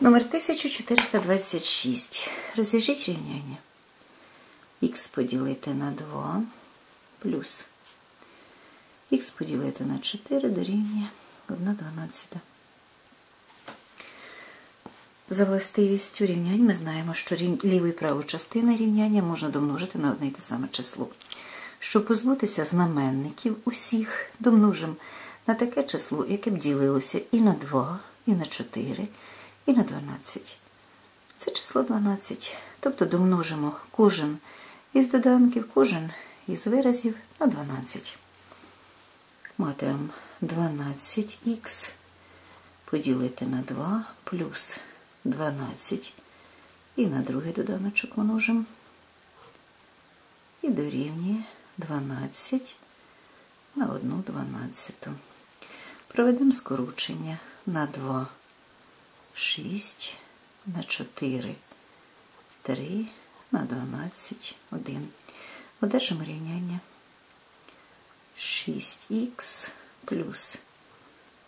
Номер 1426. Розв'яжіть рівняння. Х поділити на 2 плюс х поділити на 4 дорівнює 1 12. За властивістю рівнянь ми знаємо, що ліву і праву частини рівняння можна домножити на одне й те саме число. Щоб позбутися знаменників усіх, домножимо на таке число, яке б ділилося і на 2, і на 4, і на 12. Це число 12. Тобто домножимо кожен із доданків, кожен із виразів на 12. Матимемо 12х поділити на 2 плюс 12 і на другий доданочок множимо. І дорівнює 12 на 1 12. Проведемо скорочення на 2, 6, на 4, 3, на 12, 1. Одержимо рівняння 6х плюс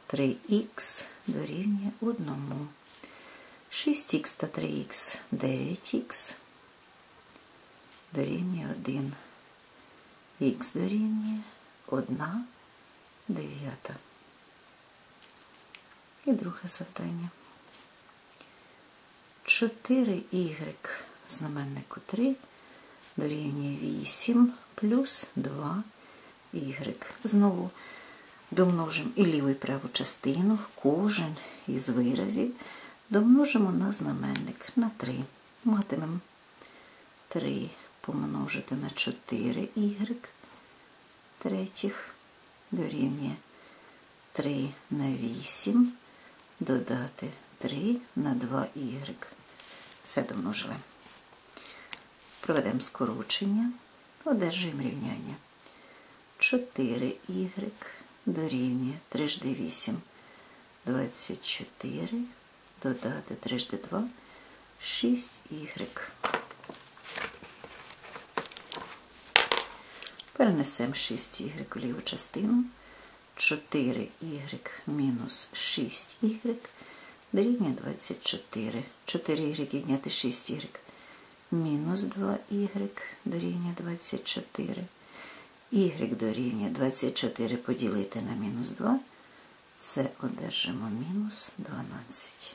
3х дорівнює 1. 6х та 3х 9х дорівнює 1. Х дорівнює 1 дев'ята. І друге завдання. 4y знаменнику 3 дорівнює 8 плюс 2 y. Знову домножимо і ліву і праву частину, кожен із виразів домножимо на знаменник на 3. Матимемо 3 помножити на 4 y третіх дорівнює 3 на 8, додати 3 на 2 y. Все домножили. Проведемо скорочення, одержуємо рівняння. 4y дорівнює 3 жди 8, 24, додати 3 жди 2, 6y. Перенесемо 6y у ліву частину. 4y мінус 6y дорівнює 24. 4y відняти 6y мінус 2y дорівнює 24. y дорівнює 24 поділити на мінус 2. Це одержимо мінус 12.